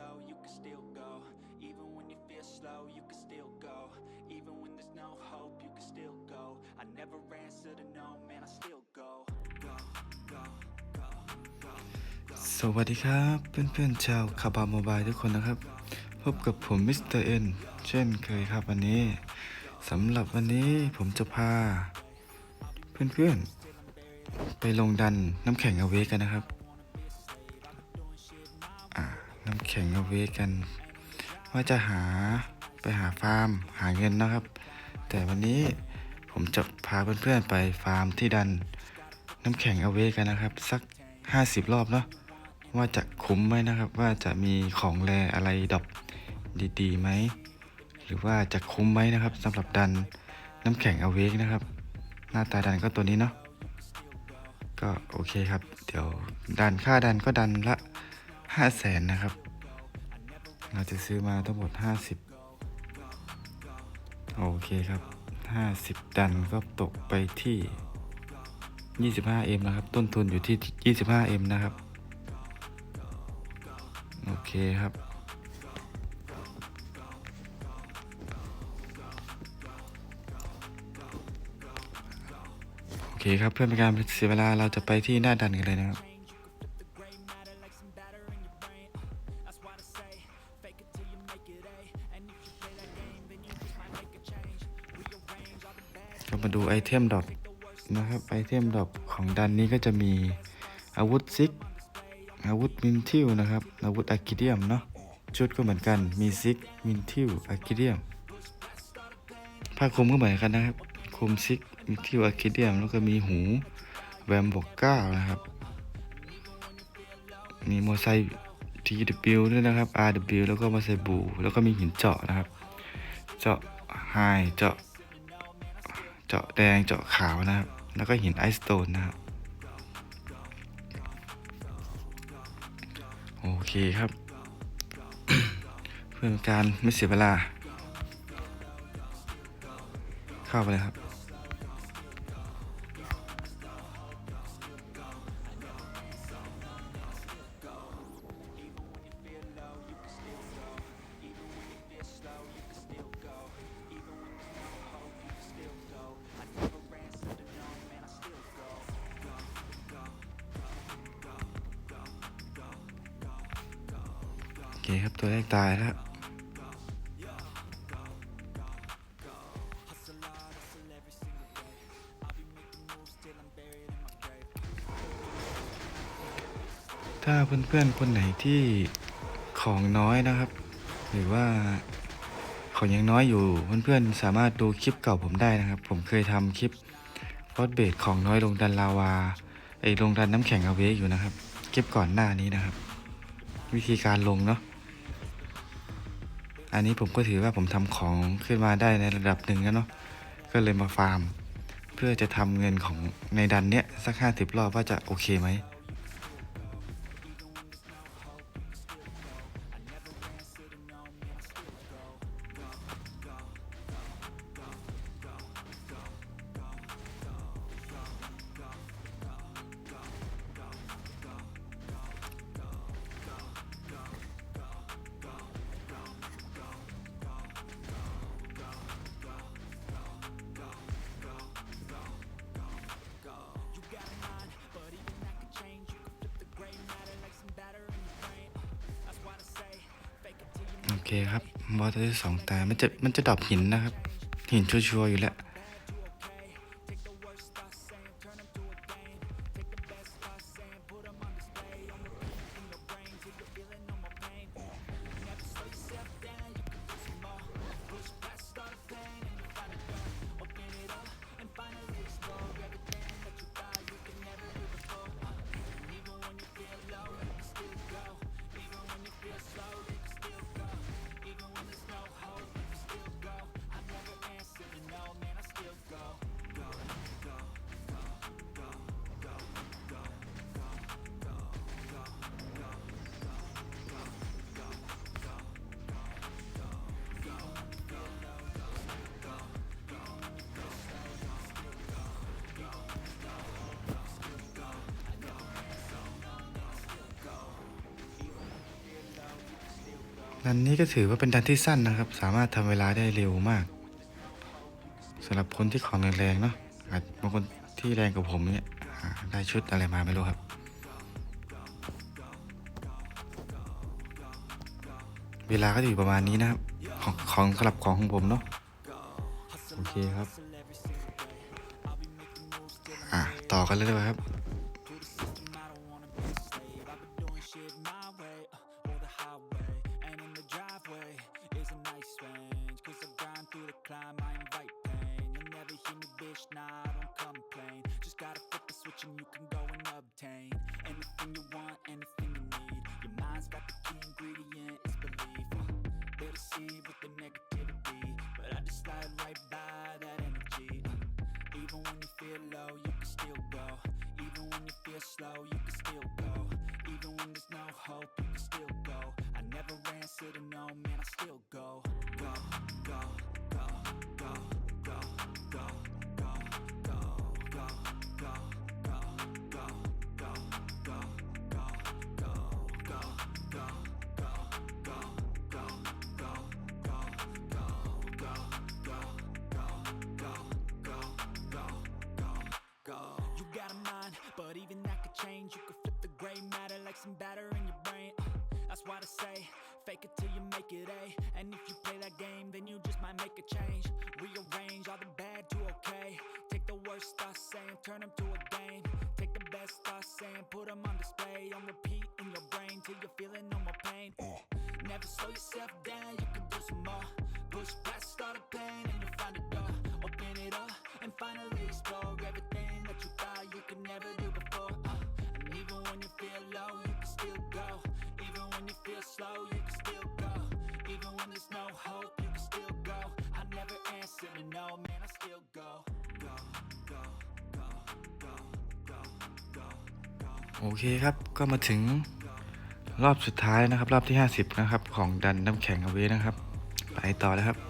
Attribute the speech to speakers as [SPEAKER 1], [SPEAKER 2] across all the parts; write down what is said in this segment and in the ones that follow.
[SPEAKER 1] low, you can still go. Even when you feel slow, you can still go. Even when there's no hope, you can still go. I never answer to no, man, I still go. Go, go, go, go, go.
[SPEAKER 2] สวัสดีครับ เพื่อนๆชาวคาบาโมบายทุกคนนะครับ พบกับผมมิสเตอร์เอ็นเช่นเคยครับวันนี้สำหรับวันนี้ผมจะพา เพื่อนๆ ไปลงดันน้ำแข็งเอาเวกกันนะครับ แข็งเอาเวกัน ว่าจะหาไปหาฟาร์มหาเงินนะครับ แต่วันนี้ผมจะพาเพื่อนๆไปฟาร์มที่ดันน้ำแข็งเอาเวกันนะครับ สัก 50 รอบเนาะว่าจะคุ้มไหมนะครับ ว่าจะมีของแรอะไรดอปดีๆไหมหรือว่าจะคุ้มไหมนะครับสำหรับดันน้ำแข็งเอาเวกนะครับ หน้าตาดันก็ตัวนี้เนาะก็โอเคครับ เดี๋ยวดันค่าดันก็ดันละ 5 0 0แสนนะครับ เราจะซื้อมาทั้งหมด 50 โอเคครับ 50 ดันก็ตกไปที่ 25M นะครับ ต้นทุนอยู่ที่ 25M นะครับ โอเคครับโอเคครับเพื่อเป็นการเสียเวลาเราจะไปที่หน้าดันกันเลยนะครับ ก็มาดูไอเทมดรอปนะครับไอเทมดรอปของดันนี้ก็จะมีอาวุธซิก อาวุธมินทิวนะครับ อาวุธอะคิเดียมเนาะชุดก็เหมือนกันมีซิกมินทิวอะคิเดียมผ้าคลุมก็เหมือนกันนะครับคลุมซิกมินทิวอะคิเดียมแล้วก็มีหูแวมบวกก้านะครับ มีโมไซ TW ด้วยนะครับ RW แล้วก็โมไซบู แล้วก็มีหินเจาะนะครับ เจาะไฮเจาะ เจาะแดง เจาะขาวนะครับ แล้วก็หินไอสโตนนะครับ โอเคครับ เพื่อนการไม่เสียเวลา เข้าไปเลยครับ คครับตัวแรกตายแล้วถ้าเพื่อนๆคนไหนที่ของน้อยนะครับ หรือว่าของยังน้อยอยู่เพื่อนๆสามารถดูคลิปเก่าผมได้นะครับ ผมเคยทำคลิปฟอสเบดของน้อยลงดันลาวาไอลงดันน้ำแข็งเอาเวกอยู่นะครับ คลิปก่อนหน้านี้นะครับ วิธีการลงเนาะ อันนี้ผมก็ถือว่าผมทำของขึ้นมาได้ในระดับหนึ่งแล้วเนาะก็เลยมาฟาร์ม เพื่อจะทำเงินของในดันเนี้ยสักห้าสิบรอบว่าจะโอเคไหม โอเคครับบอสตัวที่สองตายมันจะมันจะดรอปหินนะครับ หินชัวร์ๆอยู่แล้ว ดันนี้ก็ถือว่าเป็นดันที่สั้นนะครับ สามารถทำเวลาได้เร็วมากสำหรับคนที่ของแรงๆเนาะอาจบางคนที่แรงกว่าผมเนี่ยได้ชุดอะไรมาไม่รู้ครับ เวลาก็จะอยู่ประมาณนี้นะครับ ของของสำหรับของของผมเนาะโอเคครับ อะ ต่อกันเลยดีกว่าครับ
[SPEAKER 1] and you can go and obtain anything you want anything you need. Your mind's got the key ingredient it's belief. Uh, they deceive with the negativity but i just slide right by that energy. Uh, even when you feel low you can still go. Even when you feel slow you can still go. Even when there's no hope, you can still go. I never answer to no, man, I still go, go, go, I say, fake it till you make it A. And if you play that game, then you just might make a change. Rearrange all the bad to okay. Take the worst thoughts saying, turn them to a game. Take the best thoughts saying, put them on display. On repeat in your brain till you're feeling no more pain. Uh. Never slow yourself down, you can do some more. Push past all the pain and you'll find a door. Open it up and finally explore everything that you thought when there's no hope, you can still go. I never answer to no, man, I still go. Go, go, go, go, go, go, go.
[SPEAKER 2] โอเคครับ ก็มาถึงรอบสุดท้ายนะครับ รอบที่ 50 นะครับ ของดันน้ำแข็งเอาไว้นะครับ ไปต่อเลยครับ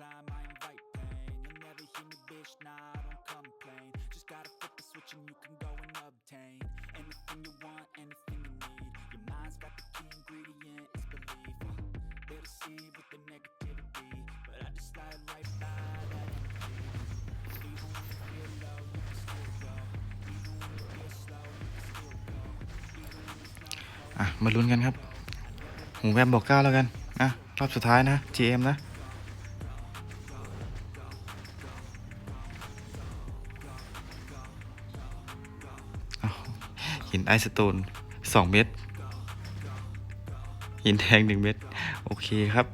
[SPEAKER 1] climb, I invite pain. You'll never hear me, bitch, nah, I don't complain. Just gotta flip the switch and you can go and obtain anything you want, anything you need. Your mind's got the key ingredient, it's belief. Uh, they deceive with the negativity. But I just slide right by that energy. Even when you feel low, you can still go. Even when you feel slow, you can still go. Even when there's no hope.
[SPEAKER 2] อ่ะ มาลุ้นกันครับ หูแวมบอกเก้าแล้วกัน อ่ะ รอบสุดท้ายนะ GM นะ นไอสโตนสองเม็ดหินแดงหนึ่งเม็ดโอเคครับ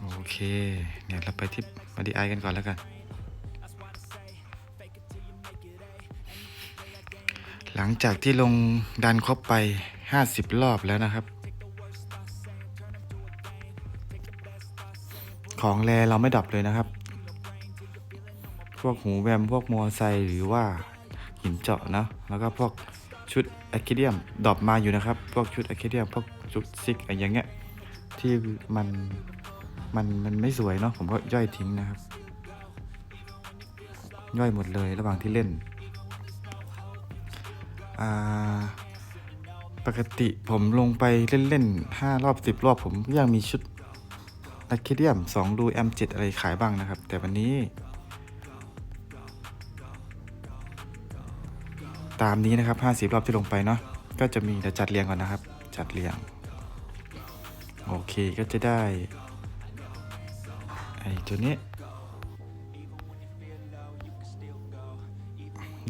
[SPEAKER 2] โอเคเดี๋ยเราไปที่มาดีไอกันก่อนแล้วกัน หลังจากที่ลงดันครบไป 50 รอบแล้วนะครับ ของแรเราไม่ดับเลยนะครับ พวกหูแวมพวกมอไซค์หรือว่าหินเจาะเนะแล้วก็พวกชุดอะคิเดียมดรอปมาอยู่นะครับ พวกชุดอะคิเดียมพวกชุดซิกอะไรอย่างเงี้ยที่มันมันมันไม่สวยเนาะผมก็ย่อยทิ้งนะครับ ย่อยหมดเลยระหว่างที่เล่นอ่าปกติผมลงไปเล่นๆห้ารอบสิบรอบผมยังมีชุด อะคิเดียมสองดูแอมเจ็ดอะไรขายบ้างนะครับ แต่วันนี้ ตามนี้นะครับห้าสิบรอบที่ลงไปเนาะก็จะมีเดี๋ยวจัดเรียงก่อนนะครับ จัดเรียง โอเคก็จะได้ไอ้ตัวนี้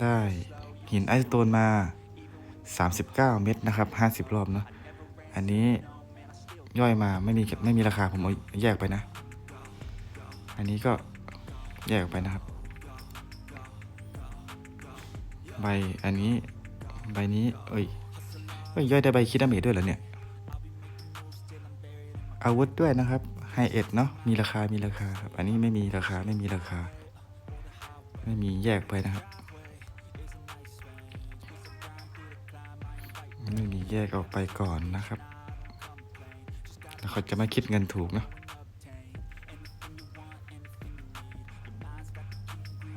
[SPEAKER 2] ได้หินไอสโตนมา 39 เม็ดนะครับ 50 รอบเนาะอันนี้ ย่อยมาไม่มีไม่มีราคาผมเอาแยกไปนะ อันนี้ก็แยกออกไปนะครับ ใบอันนี้ใบนี้เอ้ยเอ้ยย่อยได้ใบคิดดาเมจด้วยเหรอเนี่ย อาวุธด้วยนะครับไฮเอ็ดเนาะมีราคามีราคาครับอันนี้ไม่มีราคาไม่มีราคา ไม่มีแยกไปนะครับไม่มีแยกออกไปก่อนนะครับ แล้วเขาจะไม่คิดเงินถูกเนาะ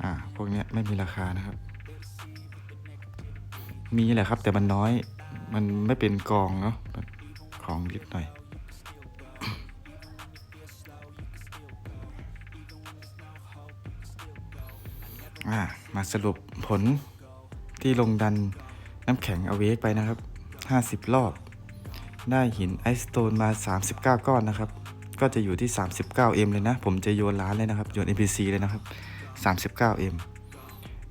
[SPEAKER 2] อ่า พวกเนี้ยไม่มีราคานะครับ มีแหละครับ แต่มันน้อย มันไม่เป็นกองเนาะของนิดหน่อยอ่ามาสรุปผลที่ลงดันน้ำแข็งเอาเวกไปนะครับ 50 รอบ ได้หินไอสโตนมา 39 ก้อนนะครับ ก็จะอยู่ที่ 39M เลยนะ ผมจะโยนล้านเลยนะครับ โยน NPC เลยนะครับ 39M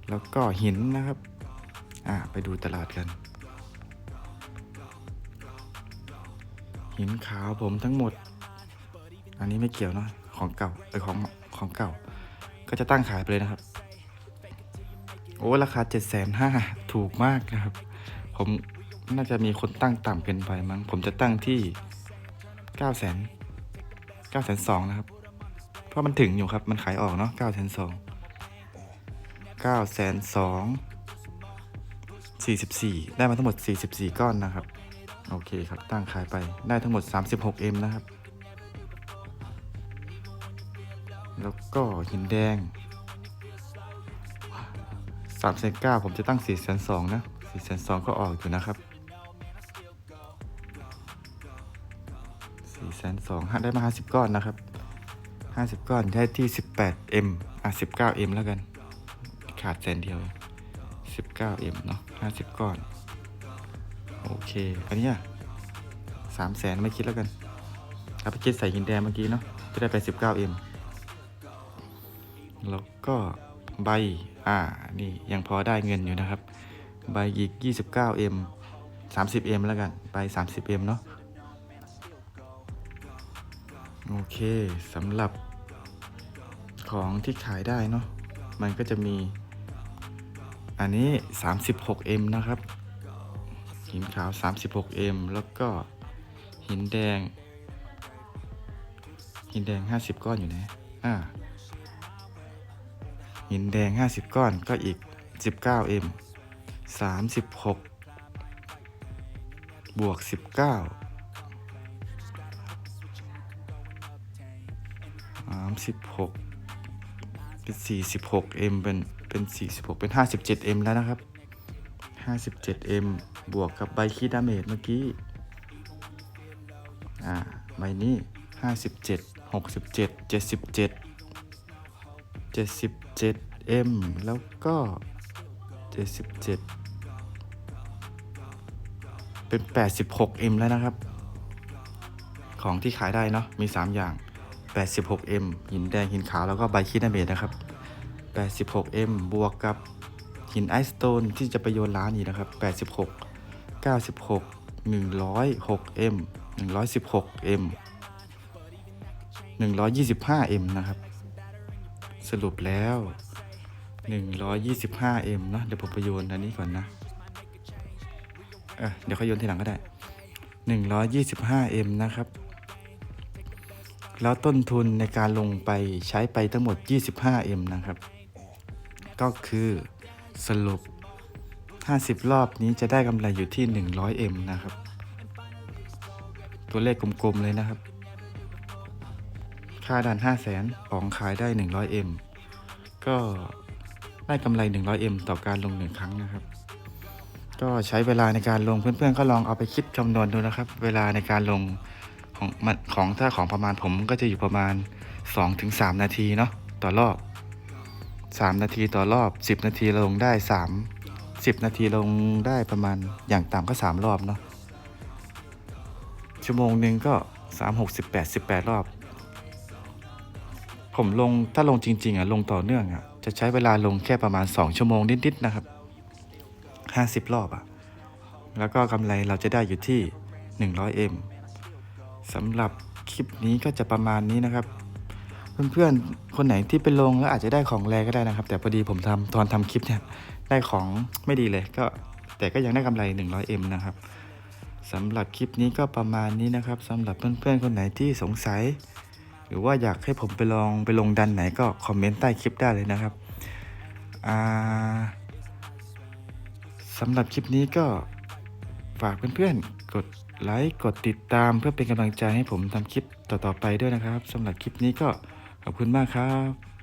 [SPEAKER 2] แล้วก็หินนะครับ อ่า ไปดูตลาดกัน หินขาวผมทั้งหมด อันนี้ไม่เกี่ยวเนาะ ของเก่าเออของของเก่า ก็จะตั้งขายไปเลยนะครับ โอ้ ราคาเจ็ดแสนห้าถูกมากนะครับ ผม น่าจะมีคนตั้งต่ำเกินไปมั้ง ผมจะตั้งที่เก้าแสนเก้าแสนะครับ เพราะมันถึงอยู่ครับ มันขายออกเนาะเก้าแสนสองเก้าแสนสองสี่สิบสี่ได้มาทั้งหมดสี่สิบสี่ก้อนนะครับ โอเคครับ ตั้งขายไป ได้ทั้งหมด 36M นะครับ แล้วก็หินแดงสามแสนเก้าผมจะตั้งสี่แสนะสี่แสนสองก็ออกอยู่นะครับ นสองได้มาห้าสิบก้อนนะครับห้าสิบก้อนได้ที่สิบแปดเอ็มอะสิบเก้าเอ็มแล้วกัน ขาดแสนเดียวสิบเก้าเอ็มเนาะห้าสิบก้อน โอเค อันนี้สามแสนไม่คิดแล้วกันเอาไปคิดใส่หินแดงเมื่อกี้เนาะจะได้ไปสิบเก้าเอ็มแล้วก็ใบ อ่า นี่ยังพอได้เงินอยู่นะครับ ใบอีก 29M 30M แล้วกัน ใบ 30M เนาะ โอเคสำหรับของที่ขายได้เนาะมันก็จะมี อันนี้ 36M นะครับ หินขาว 36M แล้วก็หินแดง หินแดง 50 ก้อนอยู่ไหนอ่าหินแดง 50 ก้อนก็อีก 19M 36 บวก 19 36เป็น 46M เป็นเป็น46เป็น 57M แล้วนะครับ 57M บวกกับใบคีดาเมจเมื่อกี้ อ่า ใบนี้57 67 77 77M แล้วก็77เป็น 86M แล้วนะครับ ของที่ขายได้เนาะ มี 3 อย่าง 86M หินแดงหินขาวแล้วก็ใบคิดนาเมตนะครับ 86M บวกกับหินไอสโตนที่จะไปโยนล้านอีกนะครับ 86 96 106M 116M 125M นะครับ สรุปแล้ว 125M เนอะเดี๋ยวผมไปโยนอันนี้ก่อนนะเเดี๋ยวเขาโยนทีหลังก็ได้ 125M นะครับ แล้วต้นทุนในการลงไปใช้ไปทั้งหมด 25M นะครับ ก็คือสรุป 50 รอบนี้จะได้กำไรอยู่ที่ 100M นะครับ ตัวเลขกลมๆเลยนะครับ ค่าดัน 5 0 0แสนของขายได้ 100M ก็ได้กำไร 100M ต่อการลงหนึ่งครั้งนะครับ ก็ใช้เวลาในการลงเพื่อนๆ ก็ลองเอาไปคิดคำนวณดูนะครับ เวลาในการลง ของมันของถ้าของประมาณผมก็จะอยู่ประมาณ 2-3 นาทีเนาะต่อรอบ 3 นาทีต่อรอบ 10 นาทีลงได้ 3 10 นาทีลงได้ประมาณอย่างต่ำก็ 3 รอบเนาะชั่วโมงหนึ่งก็ 3 6 18 18 รอบ ผมลงถ้าลงจริง ๆอะลงต่อเนื่องอะจะใช้เวลาลงแค่ประมาณ 2 ชั่วโมงนิดๆนะครับ 50 รอบอะแล้วก็กำไรเราจะได้อยู่ที่ 100M สำหรับคลิปนี้ก็จะประมาณนี้นะครับ เพื่อนๆ คนไหนที่ไปลงแล้วอาจจะได้ของแรงก็ได้นะครับ แต่พอดีผมทำตอนทำคลิปเนี่ยได้ของไม่ดีเลยก็แต่ก็ยังได้กำไร 100M นะครับสำหรับคลิปนี้ก็ประมาณนี้นะครับสำหรับเพื่อนๆ คนไหนที่สงสัย หรือว่าอยากให้ผมไปลองไปลงดันไหนก็คอมเมนต์ใต้คลิปได้เลยนะครับอ่าสำหรับคลิปนี้ก็ฝากเพื่อนๆ กด ไลค์ กดติดตามเพื่อเป็นกำลังใจให้ผมทำคลิปต่อๆไปด้วยนะครับสำหรับคลิปนี้ก็ขอบคุณมากครับ